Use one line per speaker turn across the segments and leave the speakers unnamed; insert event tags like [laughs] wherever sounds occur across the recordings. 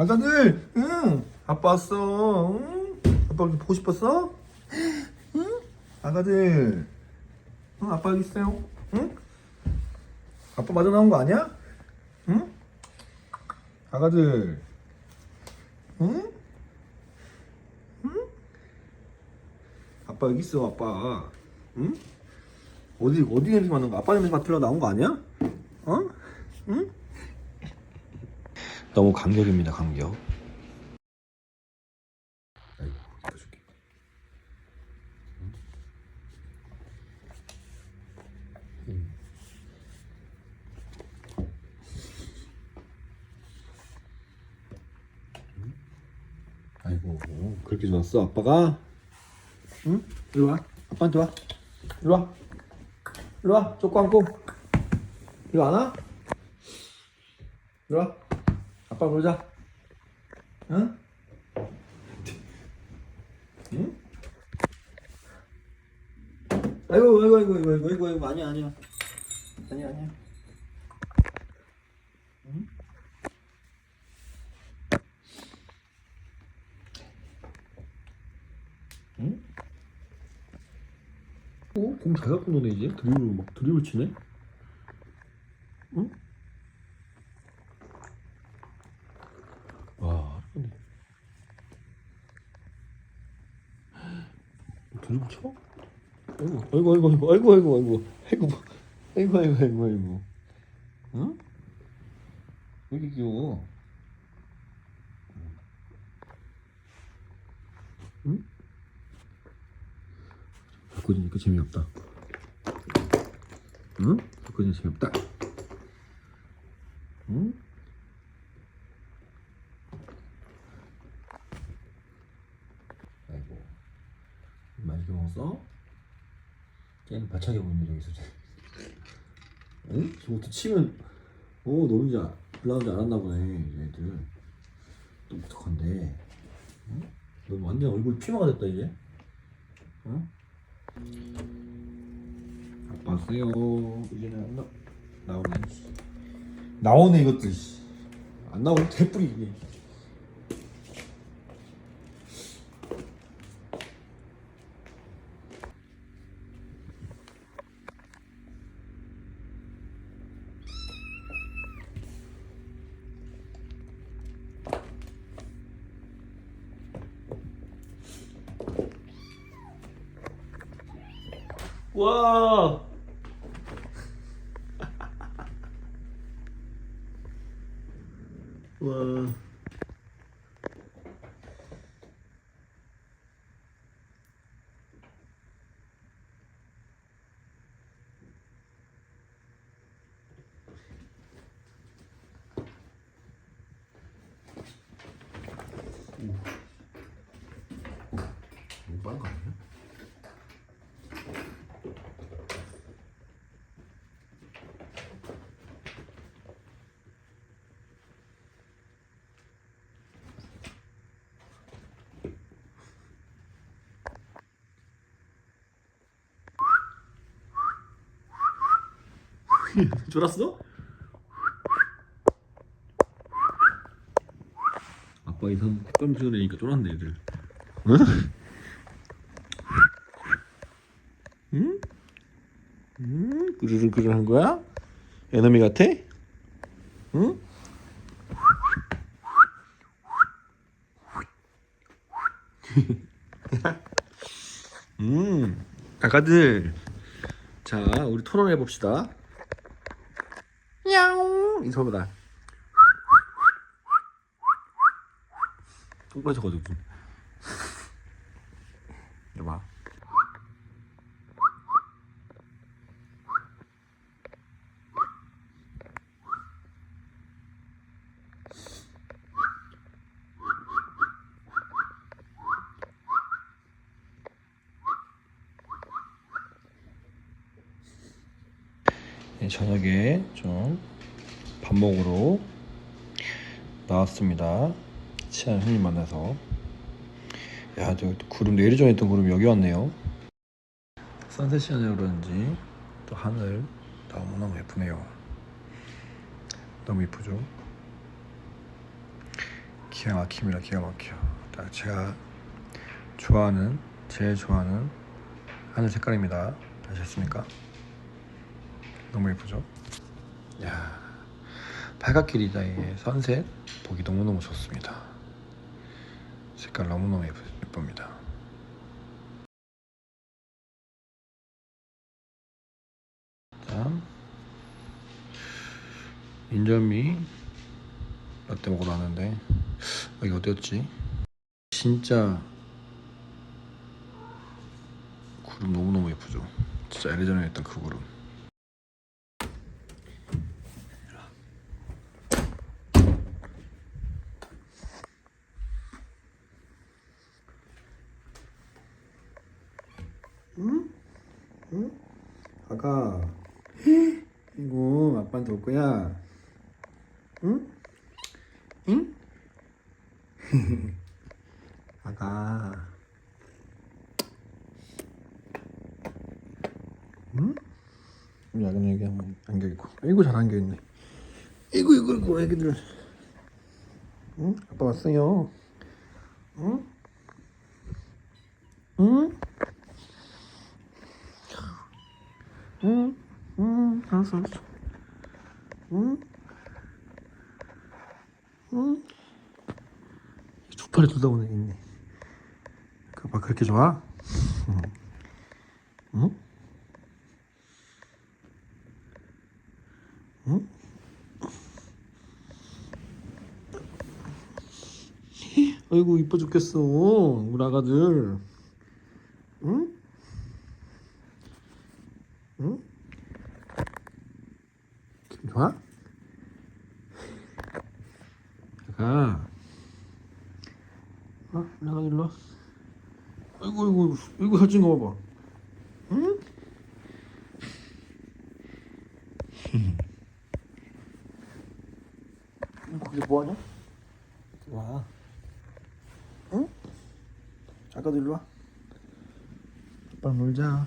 아가들, 응, 아빠 왔어. 응? 아빠 여기 보고 싶었어? 응? 아가들, 응, 아빠 여기 있어요. 응? 아빠 마저 나온 거 아니야? 응? 아가들, 응? 응? 아빠 여기 있어, 아빠. 응? 어디 어디 냄새 맡는 거? 아빠 냄새 맡으러 나온 거 아니야? 어? 응? 너무 감격입니다, 감격. 그렇게 좋았어, 아빠가? 응? 이리 와. 아빠한테 와. 이리 와. 이리 와. 쪼꼬 안고. 이리 와나? 이리 와. 아빠 보자. 응? 응? 아이고, 아이고, 아이고, 아이고, 아이고, 아이고, 아니야, 아니야. 아니야, 아니야. 어? 공잘 갖고 노네 이제 드리블 막 드리블 치네. 응? 와, 잘하네. 드리블 쳐? 아이고, 아이고, 아이고, 아이고, 아이고, 아이고, 아이고, 아이고, 아이고, 아이고, 아이고, 아이고, 응? 왜 이렇게 귀여워? 응? 바꿔주니까 재미없다. 응? 바꿔주니까 재미없다. 응? 아이고 맛있게 먹었어? 쟤는 발차기 보이네 저기서 응? 저것도 치면 어잘 올라오는지 알았나 보네 얘들 똑똑한데 응? 너 완전 얼굴 피마가 됐다 이제 응? 아빠 왔어요 이제는 안 나... 나오네 씨. 나오네 이것들 씨. 안 나오면 개뿌리 이게 와. [laughs] 와. [laughs] 졸았어? 아빠 이상 깜짝 놀니까 쫄았네 애들 응? 응? 응? 그르르그르 한 거야? 에너미 같아? 응? [laughs] 음, 아가들 자 우리 토론해 봅시다 음, 이 소리보다. 똑같아가지고. 이봐. 네, 저녁에 좀 밥 먹으러 나왔습니다. 친한 형님 만나서. 야, 저 구름 내리 전에 있던 구름 여기 왔네요. 선셋 시간에 그런지 또 하늘 너무너무 예쁘네요. 너무 예쁘죠? 기가 막힙니다. 기가 막혀. 자, 제가 좋아하는 제일 좋아하는 하늘 색깔입니다. 아셨습니까? 너무 예쁘죠? 야 팔각길이다 이게 선셋 보기 너무너무 좋습니다. 색깔 너무너무 예쁩니다. 자 인절미 라떼 먹으러 왔는데 여기 어디였지? 진짜 구름 너무너무 예쁘죠? 진짜 예전에 했던 그 구름 아가 이거 아빠한테 올 거야 응? 응? [laughs] 아가 응? 우리 아가는 여기 한번 안겨 있고 아이고 잘 안겨 있네 이구 이구 이구 애기들 응? 아빠 왔어요 응? 응? 응? 응? 알았어 알았어 응? 응? 두 팔이 둘다 오네 있네 그 아빠 그렇게 좋아? 응? 응? 응? 아이고 이뻐 죽겠어 우리 아가들 응? 응? 기분 좋아? 아가 어? 나가 일로 와 아이고 아이고 아이고 살찐 거 봐봐 응? 거기서 뭐하냐? 와 응? 아까도 일로 와 아빠 놀자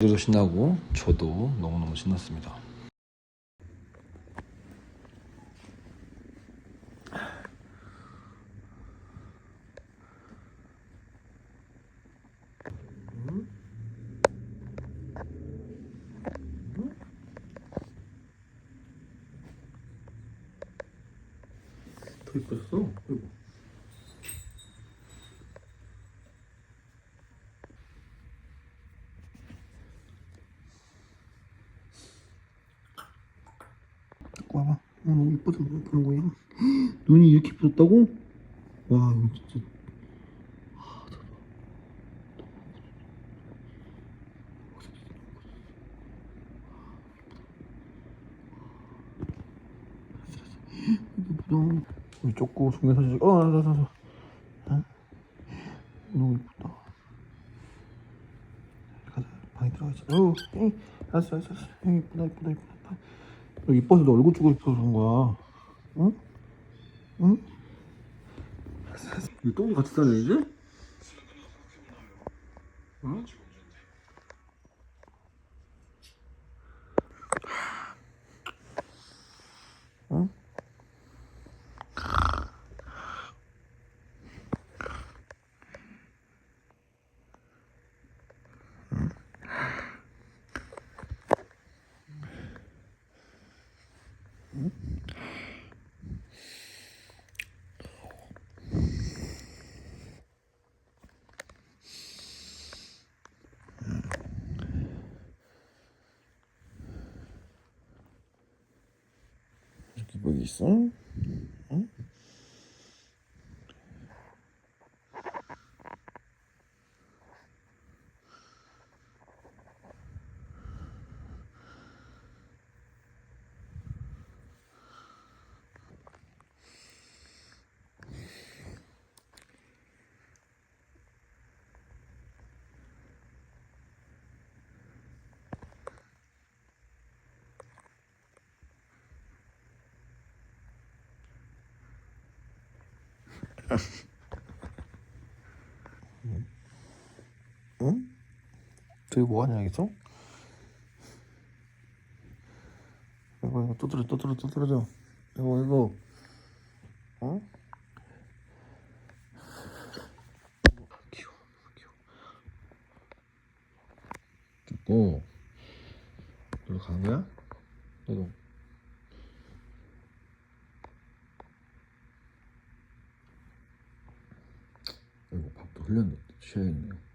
저도 신나고 저도 너무너무 신났습니다. 더 이뻐졌어. 아이고. 갖고 와봐. 어, 너무 이뻐서 너무 보는 거야. [gasps] 눈이 이렇게 이뻐졌다고? 와, 이거 진짜. 아, 대박. 이쁘다. 여기 좁고 동영상 찍. 어, 알았어, 알았어, 알았어. 어? 너무 이쁘다. 가자, 방에 들어가자. 어, 에이, 알았어, 알았어, 알았어. 에이, 이쁘다, 이쁘다, 이쁘다. 너 이뻐서 너 얼굴 주고 싶어서 그런 거야. 응? 응? 이 똥이 같이 다녀 이제? 응? 응? 이 저기 뭐 하냐 여기서? 이거 이거 또 떨어져 또 떨어져 또 떨어져 이거 이거. 어? 귀여워 귀여워. 됐고 너도 가는 거야? 너도 이거 밥도 흘렸네. 쉬어야겠네요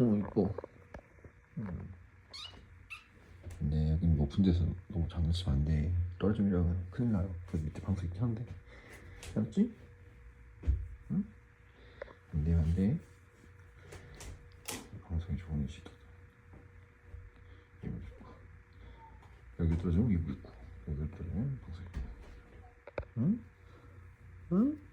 어 이뻐 음. 근데 여긴 높은 데서 너무 장난치면 안돼 떨어지면 큰일 나요 그 밑에 방석 있긴 한데 알았지? 응? 안돼 안돼 방송이 좋은 시도다 이거 있고 여기 떨어지면 이거 있고 여기 떨어지면 방석 있고 응? 응?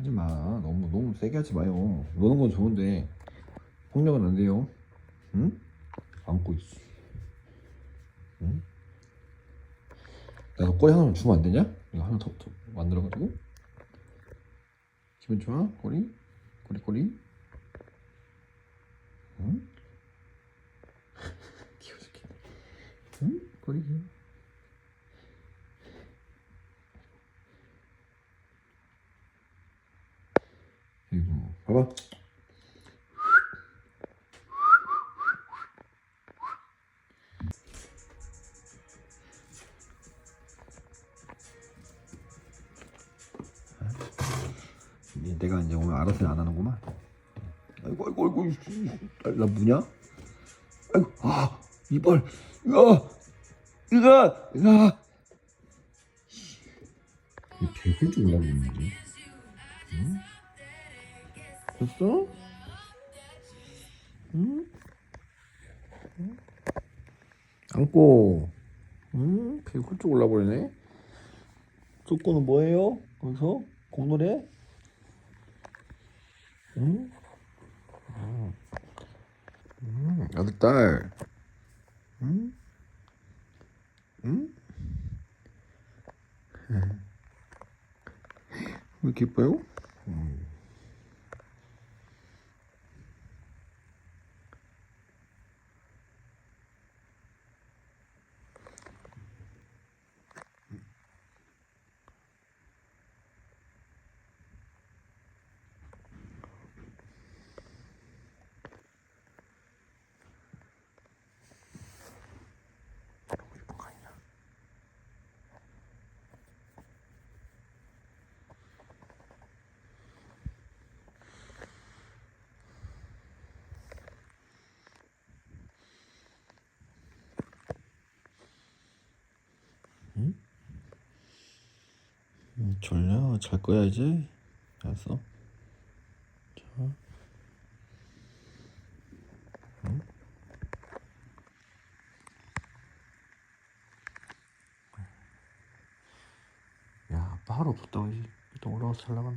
하지 마. 너무 너무 세게 하지 마요. 노는 건 좋은데 폭력은 안 돼요. 응? 안고 있어. 응? 내가 꼬리 하나만 주면 안 되냐? 이거 하나 더, 더 만들어가지고. 기분 좋아? 꼬리? 꼬리 꼬리? 응? [laughs] 죽겠네. 응? 꼬리 귀여워. 이거 봐봐. 내가 이제 오늘 알아서 안 하는구만. 아이고 아이고 아이고 나 뭐냐? 아이고 아 이빨 이 배를 좀 올라고 있는지. 응? 됐어? 응? 응? 안고 응? 배 훌쩍 올라버리네 쫓고는 뭐예요? 거기서? 공놀이 응? 응. 응, 아들 딸 응? 응? 왜 예뻐요? 음. 졸려? 잘 거야 이제? 알았어. 자. 응? 야, 아빠 하루 없었다고 이제 일단 올라와서 잘 나가네.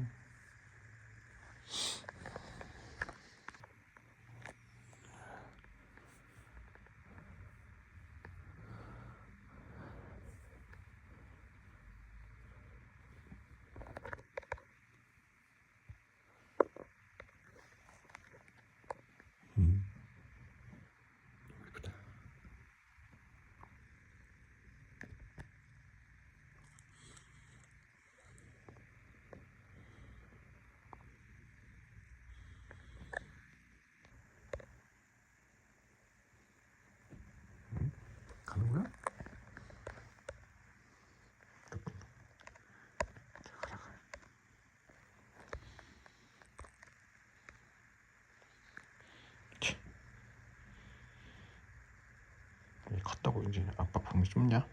이 갔다고 이제 아빠 보기 좁냐?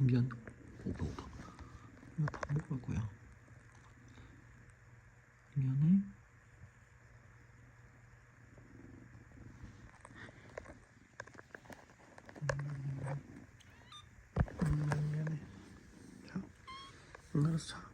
미안. 오빠 오빠. 이거 다 먹을 거야. 미안해. 음, 미안해. 자, 응, 알았어 자.